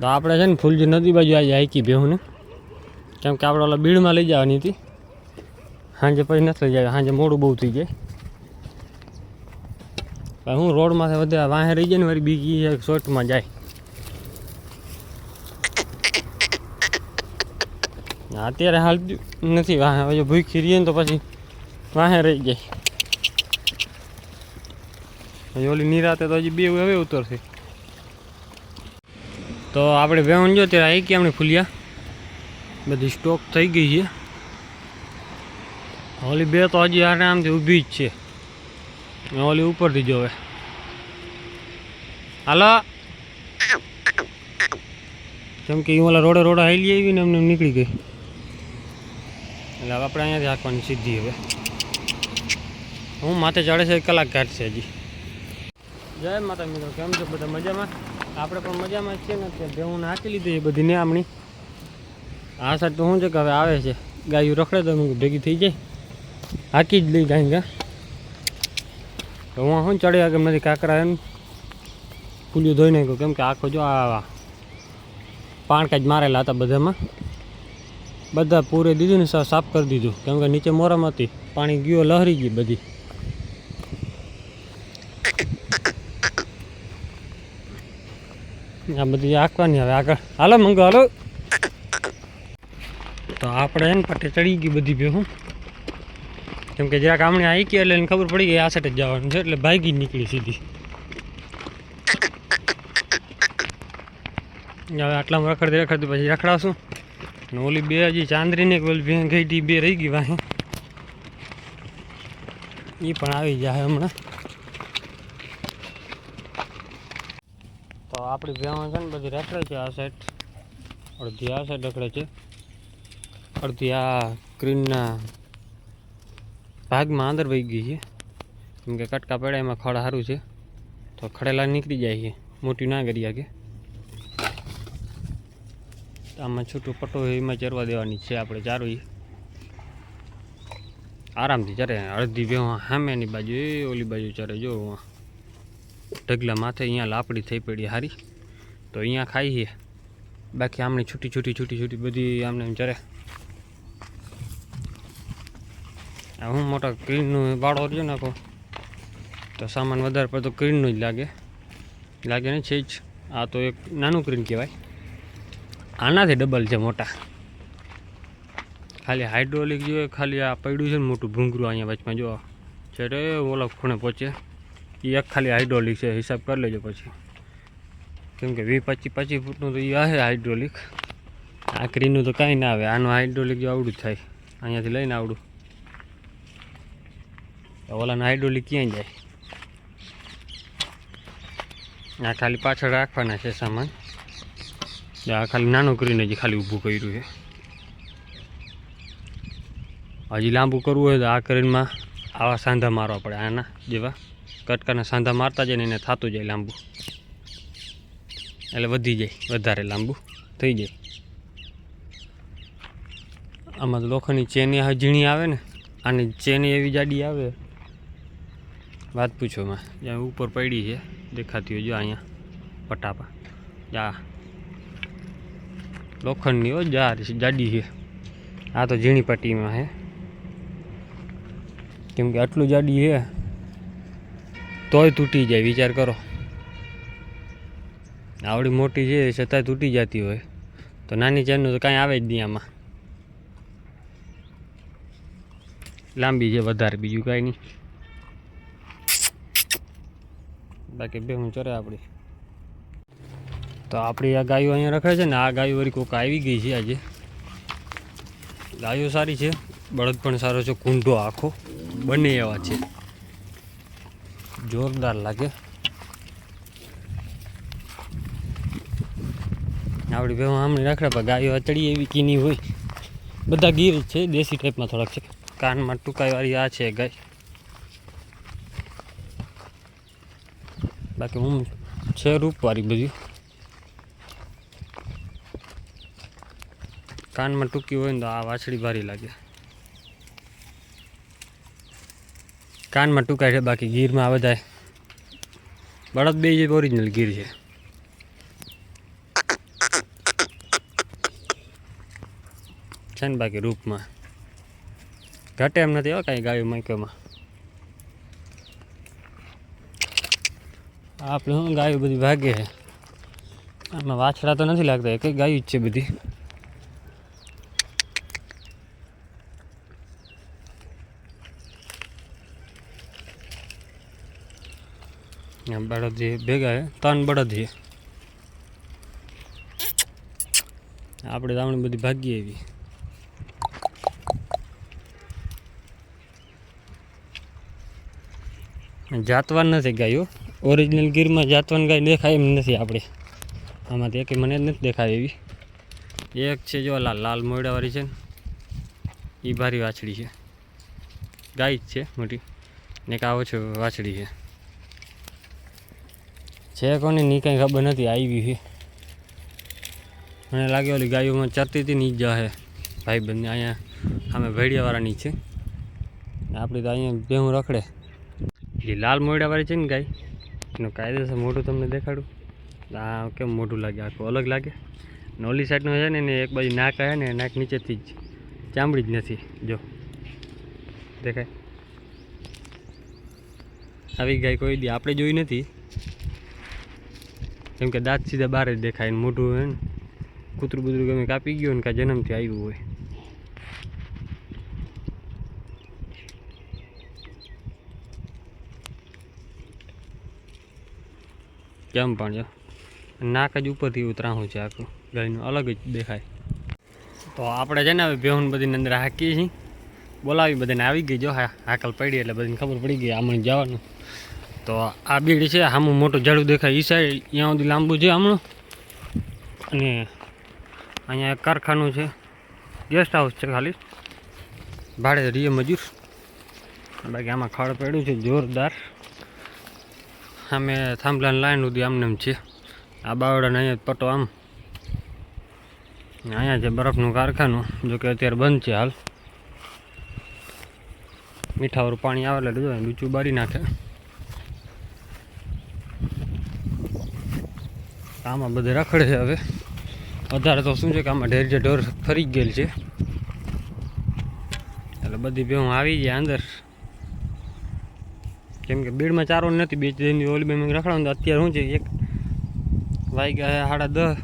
તો આપણે છે ને ફૂલજી નદી બાજુ આજે હાઈકી બેહું ને કેમ કે આપણે ઓલા બીડમાં લઈ જવાની હતી. સાંજે પછી નથી લઈ જાય સાંજે મોડું બહુ થઈ જાય. હું રોડમાંથી વધે વાહે રહી જાય ને વળી બીજી શોર્ટમાં જાય. અત્યારે હાલ નથી વાહે, હવે ભૂખી રહીએ ને તો પછી વાહે રહી જાય. ઓલી નિરાતે તો હજી બે હવે ઉતરશે. તો આપણે બે જો ત્યારે આવી ગયા આપણે ફૂલિયા. બધી સ્ટોક થઈ ગઈ છે. હોલી બે તો હજી આરામથી ઊભી જ છે. હોલી ઉપરથી જોવે હાલો. કેમ કે એ ઓલા રોડે રોડે હાલી આવી ને એમને નીકળી ગઈ. એટલે હવે આપણે અહીંયાથી હાંકવાની સીધી હવે. હું માથે ચડે છે, એક કલાક કાઢશે હજી. જય માતા મિત્રો, કેમ છો? બધા મજામાં? આપણે પણ મજામાં છીએ ને ત્યાં ભેહું નાખી લીધી એ બધી આમણી આ સાઈડ તો શું છે કે હવે આવે છે. ગાયું રખડે તો ભેગી થઈ જાય. હાકી જ લઈ ગાય ગા. તો હું શું ચડ્યા કેમ નથી કાંકરા એમ. ફૂલ્યું ધોઈ નાખ્યું. કેમ કે આખો જો આ પાણકા જ મારેલા હતા બધામાં. બધા પૂરે દીધું ને સાફ કરી દીધું. કેમ કે નીચે મોરમ હતી. પાણી ગયો લહરી ગઈ બધી. આ બધી આંકવાની હવે આગળ. હાલો મંગો, હાલો. તો આપણે એને પટ્ટે ચડી ગઈ બધી ભેહું કેમ કે જરાક આમણે આવી ગયા એટલે એને ખબર પડી ગઈ આ સાઈડ જ જવાનું છે એટલે ભાગી નીકળી સીધી. હવે આટલામાં રખડતી રખડતી પછી રખડાશું. અને ઓલી બે હજી ચાંદરીને ઓલી બે ગઈ બે રહી ગઈ વાહે. એ પણ આવી જાય હમણાં તો આપણી ભેવાણ છે ને બધી રખડે છે આ સાઈડ અડધી આ સાઈડ રખડે છે. અડધી આ ગ્રીનના ભાગમાં અંદર વહી ગઈ છે. કેમ કે કટકા પડ્યા, એમાં ખડ સારું છે. તો ખડેલા નીકળી જાય છે. મોટી ના કરી કે આમાં છૂટું પટ્ટો એમાં ચરવા દેવાની છે આપણે ચારવી આરામથી ચરે. અડધી બેવા સામેની બાજુ, એ ઓલી બાજુ ચરે. જો. ઢગલા માથે અહીંયા લાપડી થઈ પડી હારી. તો અહીંયા ખાઈ છે. બાકી આમની છૂટી છૂટી છૂટી છૂટી બધી આમને જરે. હું મોટા ક્રીનનું વાળો રહ્યો નાખો. તો સામાન વધારે પડતો ક્રીનનું જ લાગે. લાગે ને છે જ. આ તો એક નાનું ક્રીન કહેવાય. આનાથી ડબલ છે મોટા. ખાલી હાઇડ્રોલિક જોઈએ ખાલી આ પડ્યું છે ને મોટું ભૂંગરું અહીંયા વચમાં જો છે રે ઓલા ખૂણે પહોંચે. એ એક ખાલી હાઇડ્રોલિક છે, હિસાબ કરી લેજો પછી. કેમ કે વી પચીસ પચીસ ફૂટનું તો એ આવે હાઇડ્રોલિક આ ક્રીનું તો કાંઈ ના આવે, આનું હાઇડ્રોલિક જો આવડું થાય. અહીંયાથી લઈને આવડું. ઓલાનું હાઇડ્રોલિક ક્યાંય જાય? આ ખાલી પાછળ રાખવાના છે સામાન. આ ખાલી નાનું કરીને જ ખાલી ઊભું કર્યું છે. હજી લાંબુ કરવું હોય તો આ કરીનમાં આવા સાંધા મારવા પડે, આના જેવા. કટકાના સાંધા મારતા જાય ને એને થતું જાય લાંબુ. એટલે વધી જાય, વધારે લાંબુ થઈ જાય. આમાં લોખંડની ચેની ઝીણી આવે ને, આની ચેની એવી જાડી આવે. વાત પૂછો એમાં, જ્યાં ઉપર પડી છે, દેખાતી હોય જો અહીંયા, પટાપા. જા. લોખંડની હો, જા જાડી છે. આ તો ઝીણી પટ્ટીમાં છે. કેમ કે આટલું જાડી છે તોય તૂટી જાય, વિચાર કરો. આવડી મોટી છે, છતાંય તૂટી જતી હોય. તો નાની ચેનનું તો કાંઈ આવે જ નહીં આમાં. લાંબી છે વધારે, બીજું કાંઈ નહીં. બાકી બે હું ચરે આપણી તો આપણી આ ગાયો અહીંયા રખે છે ને, આ ગાયો વળી કોક આવી ગઈ છે આજે. ગાયો સારી છે, બળદ પણ સારો છે કુંડો આખો. બંને એવા છે. જોરદાર લાગે. આપણી ભેવા આમણી રાખડા પણ ગાયો અચડી એવી કીની હોય. બધા ગીર છે, દેશી ટાઈપમાં થોડાક છે. કાનમાં ટૂંકાઈવાળી આ છે ગાય. બાકી હું છે રૂપવાળી બધી. કાનમાં ટૂંકી હોય ને તો આ વાછડી ભારી લાગે. કાનમાં ટૂંકાય છે, બાકી ગીરમાં બધાય બળદ બે જે ઓરિજિનલ ગીર છે. છે ને બાકી રૂપમાં. ઘટે એમ નથી હો કાંઈ ગાયું મૈકોમાં આપણે શું ગાયું બધી ભાગે છે? આમાં વાછડા તો નથી લાગતા એક ગાયું જ છે બધી. આ બળદ ભેગા છે ત્રણ બળદ છે આપણે તો બધી ભાગી એવી જાતવાન નથી ગાયો ઓરિજિનલ ગીરમાં જાતવાન ગાય દેખાય એમ નથી આપણે આમાંથી એક મને જ નથી દેખાય એવી. એક છે જો લાલ લાલ મોયડાવાળી છે ને. એ ભારી વાછડી છે. ગાય જ છે મોટી. ને એક આવો છે વાછડી છે. છે કોને ની કાંઈ ખબર નથી, આવી છે મને લાગે ઓલી ગાયોમાં ચરતી હતી ની જાહે. ભાઈ બંને અહીંયા અમે ભેડિયાવાળાની છે. આપણી તો અહીંયા બેહું રખડે. જે લાલ મોયડાવાળી છે ને ગાય, એનું કાયદેસર મોઢું તમને દેખાડું. આ કેમ મોઢું લાગે? આખું અલગ લાગે. ને ઓલી સાઈડનું છે ને એક બાજુ નાક આવે ને, નાક નીચેથી જ. ચામડી જ નથી. જો, દેખાય. આવી ગાય કોઈ દી આપણે જોઈ નથી. કેમ કે દાંત સીધા બહાર જ દેખાય ને મોઢું હોય ને. કૂતરું બૂતરું ગમે કાપી ગયું ને કાં જન્મથી આવ્યું હોય. કેમ પણ નાક જ ઉપરથી ઉતરાવું છે આખું. ગાયનું અલગ જ દેખાય. તો આપણે છે ને હવે બેહુન બધીની અંદર હાકીએ છીએ. બોલાવી બધાને આવી ગઈ જો હા, હાકલ પડી એટલે બધાને ખબર પડી ગઈ આમણે જવાનું. તો આ બીડ છે આમું મોટું ઝાડું દેખાય. એ સાઈડ ત્યાં સુધી લાંબુ છે હમણાં. અને અહીંયા કારખાનું છે. ગેસ્ટ હાઉસ છે ખાલી. ભાડે રીએ મજૂર. બાકી આમાં ખાડ પડ્યું છે, જોરદાર. સામે થાંભલાની લાઈન સુધી આમને એમ છે આ બાવડાને અહીંયા પટો આમ. અહીંયા છે બરફનું કારખાનું જોકે અત્યારે બંધ છે હાલ. મીઠાવાળું પાણી આવે એટલે ડૂચું બારી નાખે. આમાં બધે રખડે છે હવે. વધારે તો શું છે કે આમાં ઢેર જે ઢોર ફરી ગયેલ છે. એટલે બધી ભેહું આવી જાય અંદર. કેમ કે બીડમાં ચારો નથી, બે દિનની ઓલી બેમાં રખડાવું તો અત્યારે શું છે એક વાગ્યા સાડા દસ.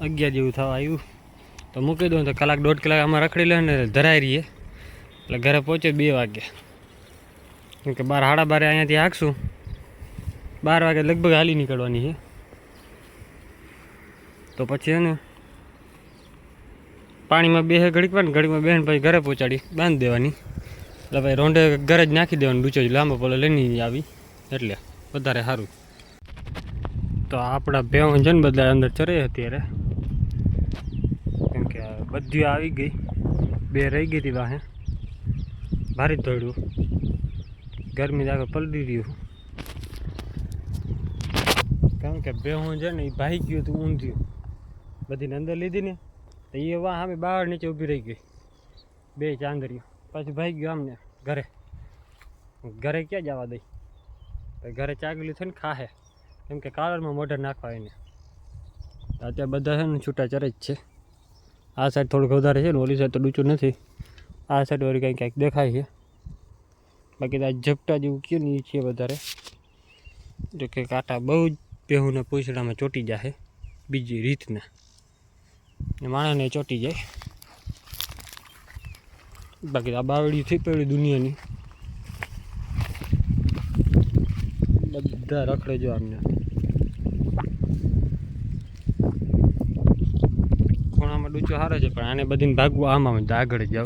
અગિયાર જેવું થવા આવ્યું. તો મૂકી દઉં તો કલાક દોઢ કલાક આમાં રખડી લે ને ધરાઈ રહીએ. એટલે ઘરે પહોંચે બે વાગે કેમ કે બાર સાડા બારે અહીંયાથી હાંકશું. બાર વાગે લગભગ હાલી નીકળવાની છે. તો પછી છે ને પાણીમાં બે ઘડીક ને ઘડીકમાં બેન પછી ઘરે પહોંચાડી બાંધી દેવાની. એટલે ભાઈ રોંડે ઘરે જ નાખી દેવાનું ડૂચો લાંબો પોલો લઈને આવી. એટલે વધારે સારું. તો આપણા ભેવન છે ને બધા અંદર ચરે અત્યારે. કેમ કે બધી આવી ગઈ. બે રહી ગઈ હતી વાહે. ભારે જ દોડ્યું ગરમી આગળ પલટી રહ્યું. કારણ કે ભેહું છે ને એ ભાઈ ગયું હતું ઊંધ્યું. બધીને અંદર લીધી ને, તો એ વાહ સામે બહાર નીચે ઊભી રહી ગઈ. બે ચાંદરીઓ. પછી ભાઈ ગયો આમને ઘરે. ઘરે ક્યાં જવા દઈ? ઘરે ચાગલી થઈને ખાહે. કેમ કે કાલરમાં મોઢે નાખવા એને. અત્યારે બધા છે ને છૂટા ચરે જ છે. આ સાઈડ થોડુંક વધારે છે ને, ઓલી સાઈડ તો ડૂચું નથી. આ સાઈડ વળી કંઈક ક્યાંક દેખાય છે. બાકી આ ઝપટા જેવું કયું એ છે વધારે. જો કે કાંટા બહુ જ બેહુને પૂછડામાં ચોટી જાય બીજી રીતના. ને માણસને ચોટી જાય. બાકી આ બાવળી થઈ પડી દુનિયાની. બધા રખડે જો આમને. ખૂણામાં ડૂચો સારો છે, પણ આને બધીને ભાગવું આમાં આગળ જાવ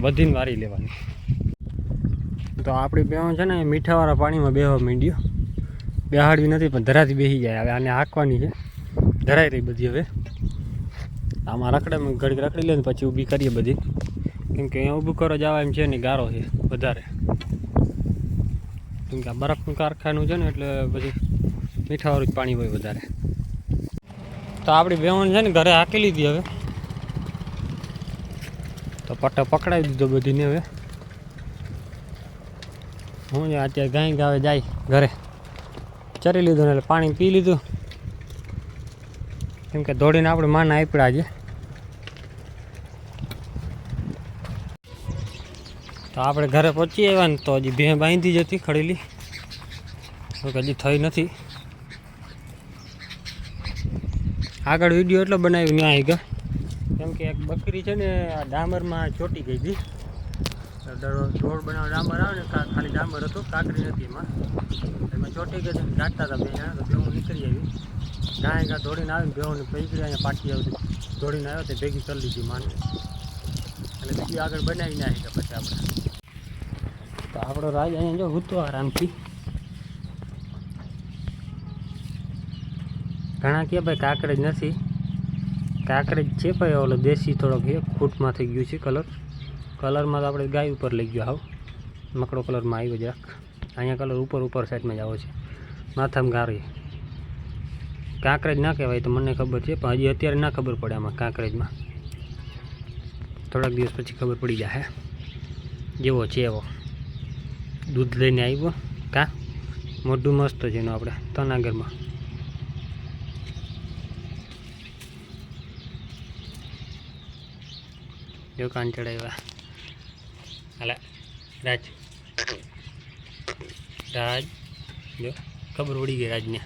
બધીને વારી લેવાની. તો આપણી બેહો છે ને, મીઠાવાળા પાણીમાં બેહવા માંડ્યો. બેહાડવી નથી, પણ ધરાથી બેસી જાય. હવે આને હાંકવાની છે. ધરાઈ રહી બધી હવે. આમાં રખડે ઘડીક રખડી લે પછી ઊભી કરીએ બધી. કેમ કે અહીંયા ઊભું કરો જવા એમ છે ને, ગારો છે, વધારે. કેમ કે આ બરફનું કારખાનું છે ને, એટલે પછી મીઠાવાળું જ પાણી હોય વધારે. તો આપણી બેવણ છે ને, ઘરે હાંકી લીધી હવે. તો પટ્ટો પકડાવી દીધો બધીને હવે. હું અત્યારે ગાય ગાવે જાય ઘરે. ચરી લીધું એટલે પાણી પી લીધું. કેમ કે દોડીને આપણે માન આપડા છે. તો આપણે ઘરે પહોંચી આવ્યા ને તો હજી ભે બાંધી જ હતી ખડેલી. હજી થઈ નથી. આગળ વીડિયો એટલો બનાવ્યો આવી ગયા કેમ કે એક બકરી છે ને, આ ડામરમાં ચોટી ગઈ હતી. તો બનાવ ડાંબર આવે ને ખાલી ડાંબર હતું કાકરી નથી એમાં. એમાં ચોટી ગઈ હતી જાગતા હતા બે તો બેવું નીકળી આવી. ગાય ગા દોડીને આવીને બેવું પૈકી અહીંયા પાછી આવતી દોડીને આવ્યો તે ભેગી કરી લીધી માને. અને બીજી આગળ બનાવી નાખી ગયા પછી આપણે. તો આપણો રાજ અહીંયા જો હૂતો આરામથી ઘણા કે ભાઈ કાંકરેજ નથી. કાંકરેજ છે ભાઈ ઓલો દેશી થોડોક છે ફૂટમાં થઈ ગયું છે કલર કલરમાં તો આપણે ગાય ઉપર લઈ ગયો હાવ. મકડો કલરમાં આવ્યો જરાક. અહીંયા કલર ઉપર ઉપર સાઈડમાં જ આવો છે. માથામાં ગારી. કાંકરેજ ના કહેવાય તો મને ખબર છે, પણ હજી અત્યારે ના ખબર પડે આમાં કાંકરેજમાં. થોડાક દિવસ પછી ખબર પડી જાય જેવો છે એવો. દૂધ લઈને આવ્યો. કા? મોઢું મસ્ત છે એનું આપણે, તનાગરમાં. જો કાન ચડાવ્યા. હાલા રાજ રાજ જો ખબર પડી ગઈ રાજને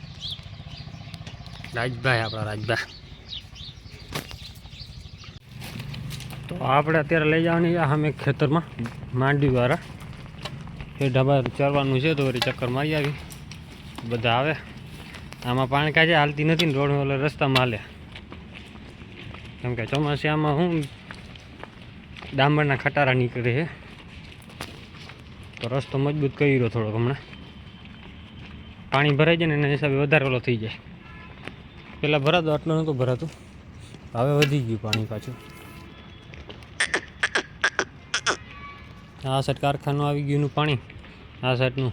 રાજભાઈ આપણા રાજભાઈ તો આપણે અત્યારે લઈ જવાની અમે ખેતરમાં માંડવી દ્વારા એ ઢાબા ચરવાનું છે તો વળી ચક્કર મારી આવી. બધા આવે. આમાં પાણી કાંઈ હાલતી નથી ને રોડ એટલે રસ્તામાં હાલે. કેમ કે ચોમાસામાં હું ડામરના ખટારા નીકળે છે. તો રસ્તો મજબૂત કર્યો થોડોક હમણાં. પાણી ભરાઈ જાય ને એના હિસાબે વધારે ઓલો થઈ જાય. પહેલાં ભરાતો, આટલું નહોતું ભરાતું. હવે વધી ગયું પાણી પાછું. આ સાઈડ કારખાનું આવી ગયું એનું પાણી. આ સાઈડનું,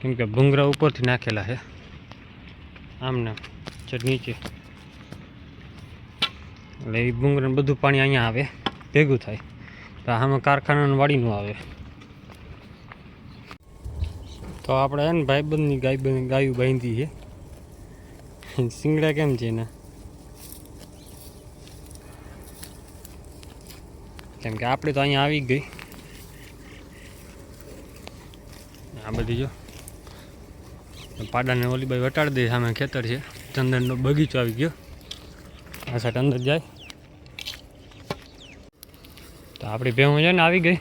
કેમ કે ભૂંગરા ઉપરથી નાખેલા છે. આમને છે નીચે. એટલે એ ભૂંગરાનું બધું પાણી અહીંયા આવે, ભેગું થાય. તો આમાં કારખાનાનું વાડીનું આવે. તો આપણે એને ભાઈબંધની ગાય ગાયું બાંધી છે. સિંગડા કેમ છે એના? કેમ કે આપણે તો અહીંયા આવી ગઈ. આ બધી જો. પાડાને ઓલી બાઈ વટાડી દે સામે ખેતર છે. ચંદનનો બગીચો આવી ગયો. આ સાઈડ અંદર જાય. તો આપણી ભેહું છે ને આવી ગઈ.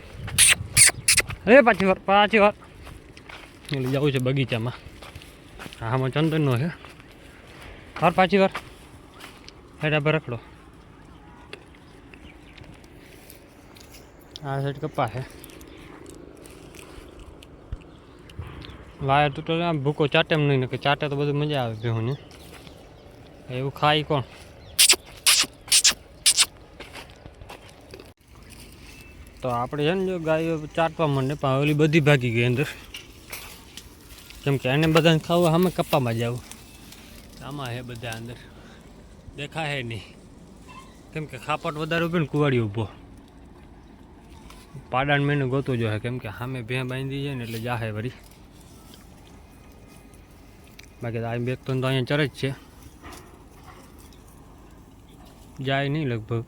અરે પાછી વાર પાછી વાર. એટલે જવું છે બગીચામાં. આમાં ચંદનનો છે. વાર પાછી વાર હેડા પર રખડો. આ સાઈડ કપા છે. વાયર તૂટો આમ ભૂકો ચાટે એમ નહીં કે ચાટે તો બધું મજા આવે ભેહુંને એવું ખાય કોણ? તો આપણે છે ને જો ગાયો ચાટવા માંડે, પણ ઓલી બધી ભાગી ગઈ અંદર. કેમ કે એને બધાને ખાવું અમે કપ્પામાં જાવ આમાં હે બધા અંદર. દેખાય નહીં. કેમ કે ખાપટ વધારે ઊભી ને કુવાડી ઊભો પાડાણ મેને ગોતું જો કેમ કે સામે ભે બાંધી છે ને એટલે જાહે વળી બાકી આ બેગ તો અહીંયા ચરે જ છે. જાય નહીં લગભગ.